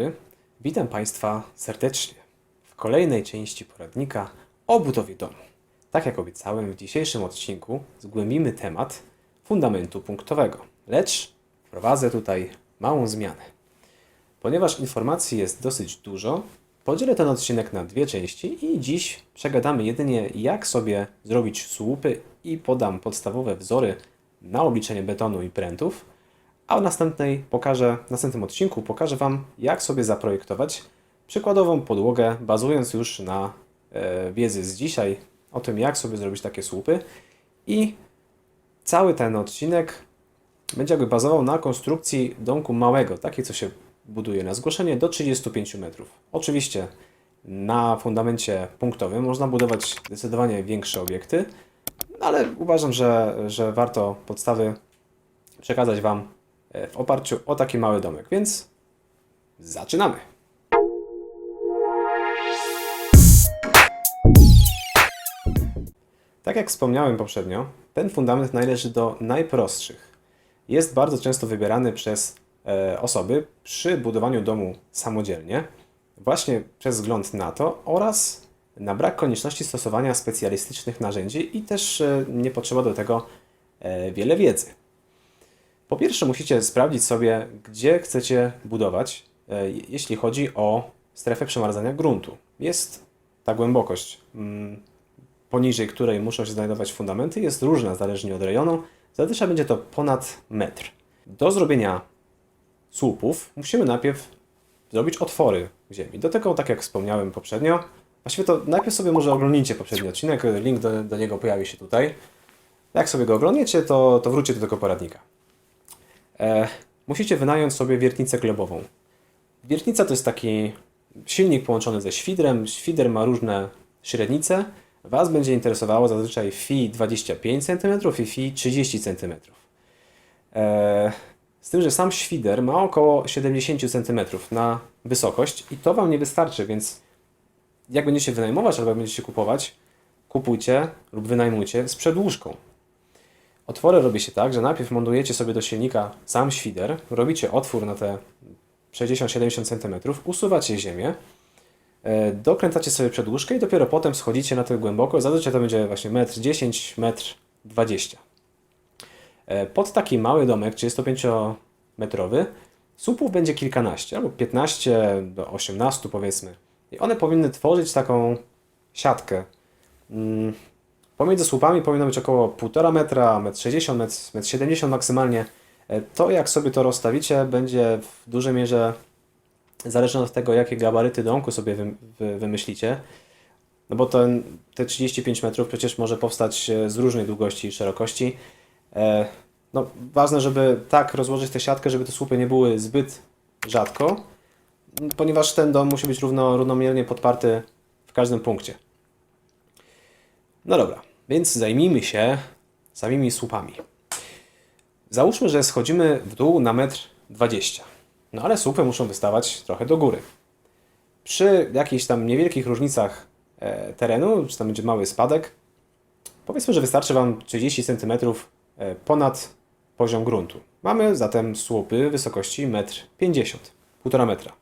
Dobry. Witam Państwa serdecznie w kolejnej części poradnika o budowie domu. Tak jak obiecałem, w dzisiejszym odcinku zgłębimy temat fundamentu punktowego, lecz wprowadzę tutaj małą zmianę. Ponieważ informacji jest dosyć dużo, podzielę ten odcinek na dwie części i dziś przegadamy jedynie jak sobie zrobić słupy i podam podstawowe wzory na obliczenie betonu i prętów, a w następnej pokażę, w następnym odcinku pokażę Wam jak sobie zaprojektować przykładową podłogę, bazując już na e, wiedzy z dzisiaj o tym jak sobie zrobić takie słupy i cały ten odcinek będzie jakby bazował na konstrukcji domku małego, takiej co się buduje na zgłoszenie do 35 metrów. Oczywiście na fundamencie punktowym można budować zdecydowanie większe obiekty, ale uważam, że, że warto podstawy przekazać Wam w oparciu o taki mały domek, więc zaczynamy. Tak jak wspomniałem poprzednio, ten fundament należy do najprostszych. Jest bardzo często wybierany przez e, osoby przy budowaniu domu samodzielnie, właśnie przez wzgląd na to oraz na brak konieczności stosowania specjalistycznych narzędzi i też e, nie potrzeba do tego e, wiele wiedzy. Po pierwsze, musicie sprawdzić sobie, gdzie chcecie budować, e, jeśli chodzi o strefę przemarzania gruntu. Jest ta głębokość, mm, poniżej której muszą się znajdować fundamenty, jest różna zależnie od rejonu. Zazwyczaj będzie to ponad metr. Do zrobienia słupów musimy najpierw zrobić otwory w ziemi. Do tego, tak jak wspomniałem poprzednio, właściwie to najpierw sobie może oglądnijcie poprzedni odcinek, link do, do niego pojawi się tutaj. Jak sobie go oglądniecie, to, to wróćcie do tego poradnika. E, musicie wynająć sobie wiertnicę glebową. Wiertnica to jest taki silnik połączony ze świdrem. Świder ma różne średnice. Was będzie interesowało zazwyczaj FI 25 cm i FI 30 cm. E, z tym, że sam świder ma około 70 cm na wysokość i to Wam nie wystarczy, więc jak będziecie wynajmować albo jak będziecie kupować, kupujcie lub wynajmujcie z przedłużką. Otwory robi się tak, że najpierw montujecie sobie do silnika sam świder, robicie otwór na te 60-70 cm, usuwacie ziemię, e, dokręcacie sobie przedłużkę i dopiero potem schodzicie na tyle głęboko. Zazwyczaj to będzie właśnie 1,10 m, 1,20 m. Pod taki mały domek, 35-metrowy, słupów będzie kilkanaście, albo 15 do 18 powiedzmy. I one powinny tworzyć taką siatkę. Pomiędzy słupami powinno być około 1,5 metra, 1,60 m, 1,70 m maksymalnie. E, To jak sobie to rozstawicie będzie w dużej mierze zależne od tego, jakie gabaryty domku sobie wy, wy, wymyślicie. No bo ten, te 35 metrów przecież może powstać e, z różnej długości i szerokości. E, No, ważne, żeby tak rozłożyć tę siatkę, żeby te słupy nie były zbyt rzadko, ponieważ ten dom musi być równo, równomiernie podparty w każdym punkcie. No dobra, więc zajmijmy się samymi słupami. Załóżmy, że schodzimy w dół na metr 20. No ale słupy muszą wystawać trochę do góry. Przy jakichś tam niewielkich różnicach e, terenu, czy tam będzie mały spadek, powiedzmy, że wystarczy Wam 30 cm e, ponad poziom gruntu. Mamy zatem słupy wysokości 1,50 m, 1,5 metra.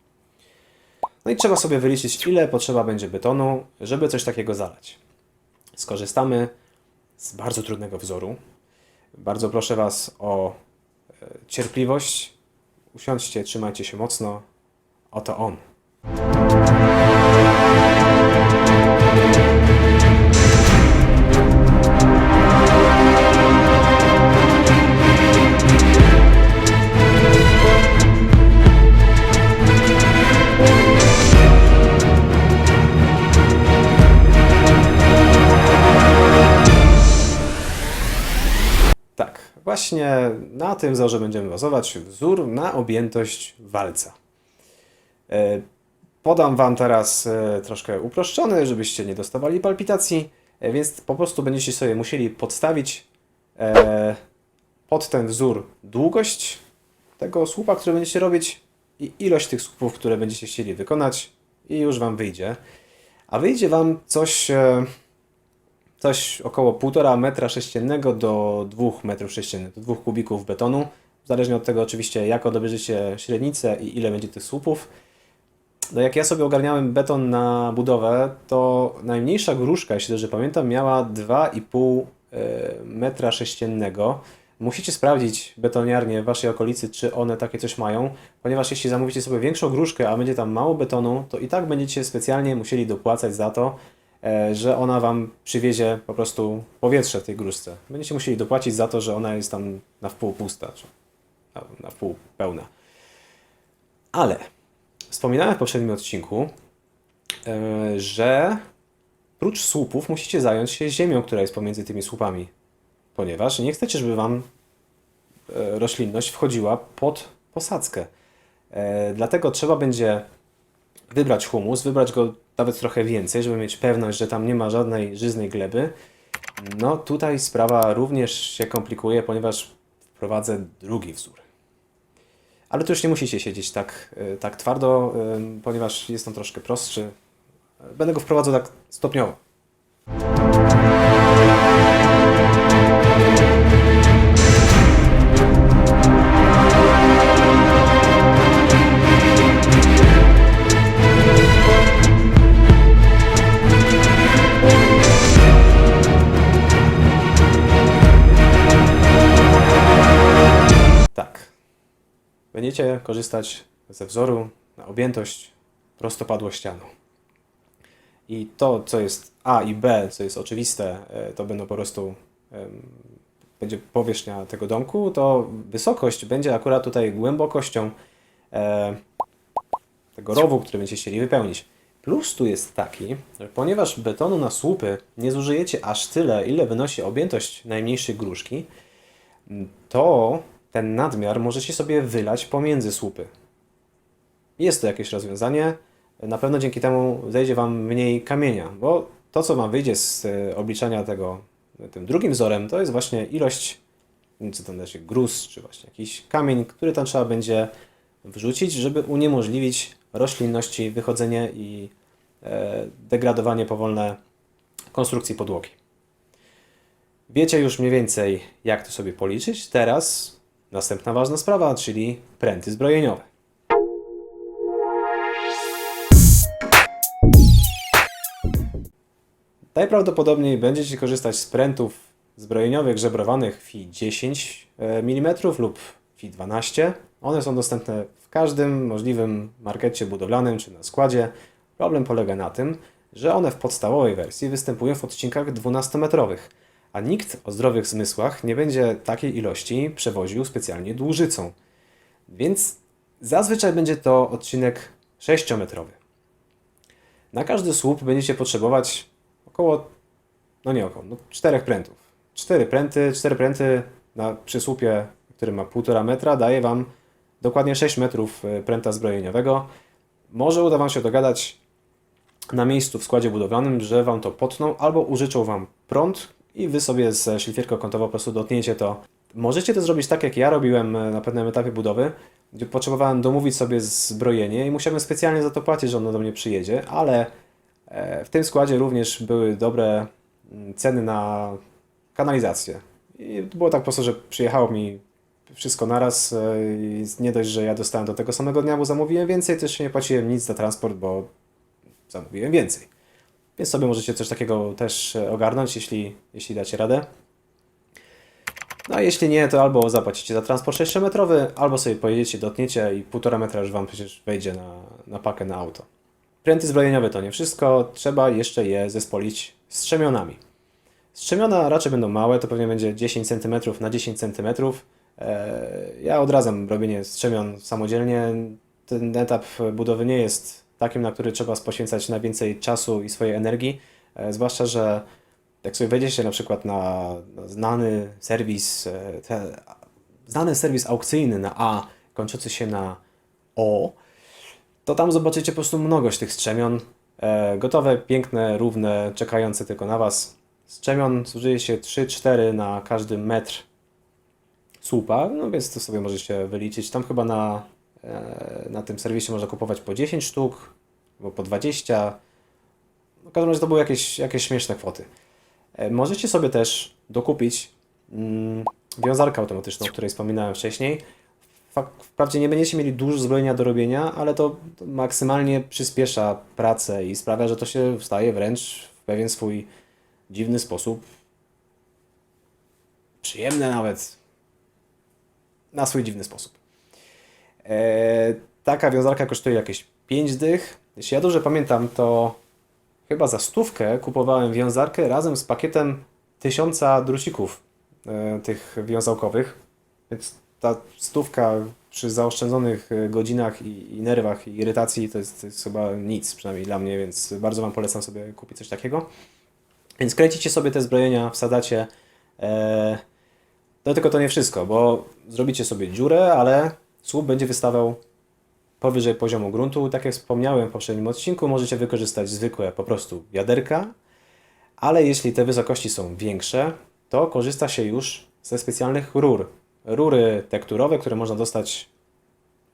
No i trzeba sobie wyliczyć, ile potrzeba będzie betonu, żeby coś takiego zalać skorzystamy z bardzo trudnego wzoru. Bardzo proszę Was o e, cierpliwość. Usiądźcie, trzymajcie się mocno. Oto on. Właśnie na tym wzorze będziemy bazować. Wzór na objętość walca. E, Podam Wam teraz e, troszkę uproszczony, żebyście nie dostawali palpitacji, e, więc po prostu będziecie sobie musieli podstawić pod ten wzór długość tego słupa, który będziecie robić i ilość tych słupów, które będziecie chcieli wykonać i już Wam wyjdzie. A wyjdzie Wam coś, coś około 1,5 metra sześciennego do 2 metrów sześciennych, do 2 kubików betonu. zależnie od tego oczywiście, jaką dobierzecie średnicę i ile będzie tych słupów. No jak ja sobie ogarniałem beton na budowę, to najmniejsza gruszka, jeśli dobrze pamiętam, miała 2,5 e, metra sześciennego. Musicie sprawdzić betoniarnie w waszej okolicy, czy one takie coś mają, ponieważ jeśli zamówicie sobie większą gruszkę, a będzie tam mało betonu, to i tak będziecie specjalnie musieli dopłacać za to, że ona wam przywiezie po prostu powietrze w tej gruszce. Będziecie musieli dopłacić za to, że ona jest tam na wpół pusta, czy na, na wpół pełna. Ale wspominałem w poprzednim odcinku, e, że prócz słupów musicie zająć się ziemią, która jest pomiędzy tymi słupami, ponieważ nie chcecie, żeby wam e, roślinność wchodziła pod posadzkę. E, Dlatego trzeba będzie wybrać humus, wybrać go nawet trochę więcej, żeby mieć pewność, że tam nie ma żadnej żyznej gleby. No tutaj sprawa również się komplikuje, ponieważ wprowadzę drugi wzór. Ale tu już nie musicie siedzieć tak, e, tak twardo, e, ponieważ jest on troszkę prostszy. Będę go wprowadzał tak stopniowo. Będziecie korzystać ze wzoru na objętość prostopadłościaną. I to, co jest A i B, co jest oczywiste, e, to będą po prostu będzie powierzchnia tego domku, to wysokość będzie akurat tutaj głębokością e, tego rowu, który będziecie chcieli wypełnić. Plus tu jest taki, że ponieważ betonu na słupy nie zużyjecie aż tyle, ile wynosi objętość najmniejszej gruszki, to ten nadmiar możecie sobie wylać pomiędzy słupy. Jest to jakieś rozwiązanie. Na pewno dzięki temu zejdzie Wam mniej kamienia, bo to, co Wam wyjdzie z e, obliczania tego tym drugim wzorem, to jest właśnie ilość, czy to znaczy gruz, czy właśnie jakiś kamień, który tam trzeba będzie wrzucić, żeby uniemożliwić roślinności wychodzenie i e, degradowanie powolne konstrukcji podłogi. Wiecie już mniej więcej, jak to sobie policzyć. Teraz następna ważna sprawa, czyli pręty zbrojeniowe. Najprawdopodobniej będziecie korzystać z prętów zbrojeniowych żebrowanych FI 10 mm lub FI 12. One są dostępne w każdym możliwym markecie budowlanym czy na składzie. Problem polega na tym, że one w podstawowej wersji występują w odcinkach 12-metrowych, a nikt o zdrowych zmysłach nie będzie takiej ilości przewoził specjalnie dłużycą. Więc zazwyczaj będzie to odcinek 6-metrowy. Na każdy słup będziecie potrzebować około, no nie około, no czterech prętów. Cztery pręty, cztery pręty na przy słupie, który ma 1,5 metra, daje Wam dokładnie 6 metrów e, pręta zbrojeniowego. Może uda Wam się dogadać na miejscu w składzie budowlanym, że Wam to potną albo użyczą Wam prąd i Wy sobie z szlifierką kątową po prostu dotniecie to. Możecie to zrobić tak, jak ja robiłem e, na pewnym etapie budowy, gdzie potrzebowałem domówić sobie zbrojenie i musiałem specjalnie za to płacić, że ono do mnie przyjedzie, ale e, w tym składzie również były dobre mm, ceny na kanalizację. I było tak po prostu, że przyjechało mi wszystko naraz e, i nie dość, że ja dostałem do tego samego dnia, bo zamówiłem więcej, też nie płaciłem nic za transport, bo zamówiłem więcej. Więc sobie możecie coś takiego też e, ogarnąć, jeśli, jeśli dacie radę. No a jeśli nie, to albo zapłacicie za transport 6-metrowy, albo sobie pojedziecie, dotniecie i 1,5 metra już Wam przecież wejdzie na, na pakę na auto. Pręty zbrojeniowe to nie wszystko, trzeba jeszcze je zespolić strzemionami. Strzemiona raczej będą małe, to pewnie będzie 10 cm na 10 cm. Eee, Ja odradzam robienie strzemion samodzielnie. Ten etap budowy nie jest takim, na który trzeba poświęcać najwięcej czasu i swojej energii. E, Zwłaszcza, że jak sobie wejdziecie na przykład na na znany serwis, e, te, znany serwis aukcyjny na A, kończący się na O, to tam zobaczycie po prostu mnogość tych strzemion. E, gotowe, piękne, równe, czekające tylko na Was. Strzemion zużyje się 3-4 na każdy metr słupa, no więc to sobie możecie wyliczyć. Tam chyba na, na tym serwisie można kupować po 10 sztuk, albo po 20. No, w każdym razie to były jakieś, jakieś śmieszne kwoty. E, Możecie sobie też dokupić mm, wiązarkę automatyczną, o której wspominałem wcześniej. wprawdzie nie będziecie mieli dużo zbrojenia do robienia, ale to maksymalnie przyspiesza pracę i sprawia, że to się staje wręcz w pewien swój dziwny sposób przyjemne nawet na swój dziwny sposób. E, taka wiązarka kosztuje jakieś 5 dych. Jeśli ja dobrze pamiętam, to chyba za stówkę kupowałem wiązarkę razem z pakietem tysiąca drucików e, tych wiązałkowych. Więc ta stówka przy zaoszczędzonych e, godzinach i, i nerwach i irytacji to jest, to jest chyba nic, przynajmniej dla mnie, więc bardzo Wam polecam sobie kupić coś takiego. Więc kręcicie sobie te zbrojenia, wsadacie. E, no tylko to nie wszystko, bo zrobicie sobie dziurę, ale słup będzie wystawał powyżej poziomu gruntu. Tak jak wspomniałem w poprzednim odcinku, możecie wykorzystać zwykłe po prostu wiaderka, ale jeśli te wysokości są większe, to korzysta się już ze specjalnych rur. Rury tekturowe, które można dostać,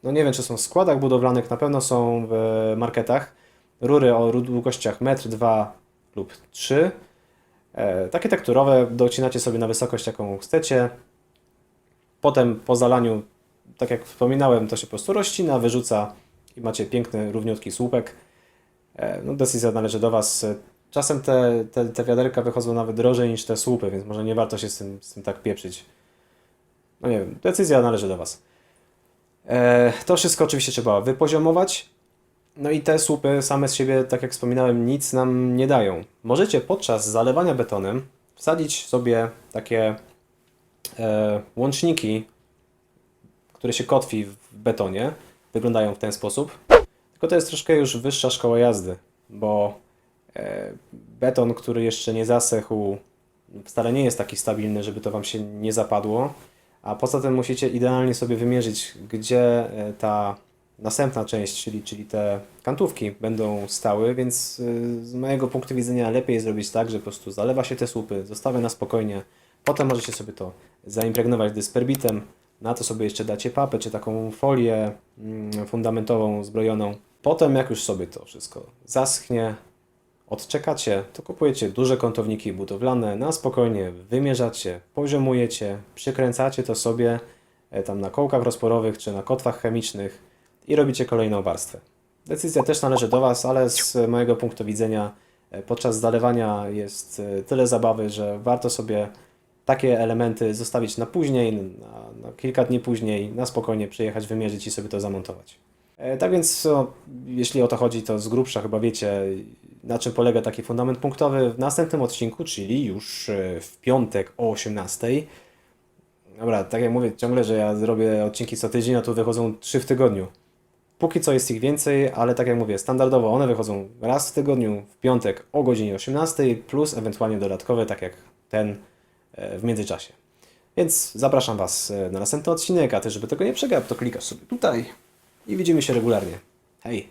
no nie wiem czy są w składach budowlanych, na pewno są w marketach. Rury o długościach 1,2 m lub 3 E, Takie tekturowe docinacie sobie na wysokość, jaką chcecie. Potem po zalaniu, tak jak wspominałem, to się po prostu rozcina, wyrzuca i macie piękny, równiutki słupek. E, No, decyzja należy do Was. Czasem te, te, te wiaderka wychodzą nawet drożej niż te słupy, więc może nie warto się z tym, z tym tak pieprzyć. No nie wiem, decyzja należy do Was. E, To wszystko oczywiście trzeba wypoziomować. No i te słupy same z siebie, tak jak wspominałem, nic nam nie dają. Możecie podczas zalewania betonem wsadzić sobie takie e, łączniki, które się kotwi w betonie. Wyglądają w ten sposób. Tylko to jest troszkę już wyższa szkoła jazdy, bo e, beton, który jeszcze nie zasechł, wcale nie jest taki stabilny, żeby to Wam się nie zapadło. A poza tym musicie idealnie sobie wymierzyć, gdzie e, ta następna część, czyli, czyli te kantówki będą stały, więc y, z mojego punktu widzenia lepiej zrobić tak, że po prostu zalewa się te słupy, zostawia na spokojnie, potem możecie sobie to zaimpregnować dysperbitem, na to sobie jeszcze dacie papę, czy taką folię mm, fundamentową, zbrojoną. Potem jak już sobie to wszystko zaschnie, odczekacie, to kupujecie duże kątowniki budowlane, na spokojnie wymierzacie, poziomujecie, przykręcacie to sobie e, tam na kołkach rozporowych czy na kotwach chemicznych i robicie kolejną warstwę. Decyzja też należy do Was, ale z mojego punktu widzenia e, podczas zalewania jest e, tyle zabawy, że warto sobie takie elementy zostawić na później, na, na kilka dni później, na spokojnie przyjechać, wymierzyć i sobie to zamontować. E, Tak więc, no, jeśli o to chodzi, to z grubsza chyba wiecie, na czym polega taki fundament punktowy w następnym odcinku, czyli już e, w piątek o 18. Dobra, tak jak mówię ciągle, że ja zrobię odcinki co tydzień, a tu wychodzą 3 w tygodniu. Póki co jest ich więcej, ale tak jak mówię, standardowo one wychodzą raz w tygodniu, w piątek o godzinie 18, plus ewentualnie dodatkowe, tak jak ten w międzyczasie. Więc zapraszam Was e, na następny odcinek, a też żeby tego nie przegapić, to klikasz sobie tutaj i widzimy się regularnie. Hej!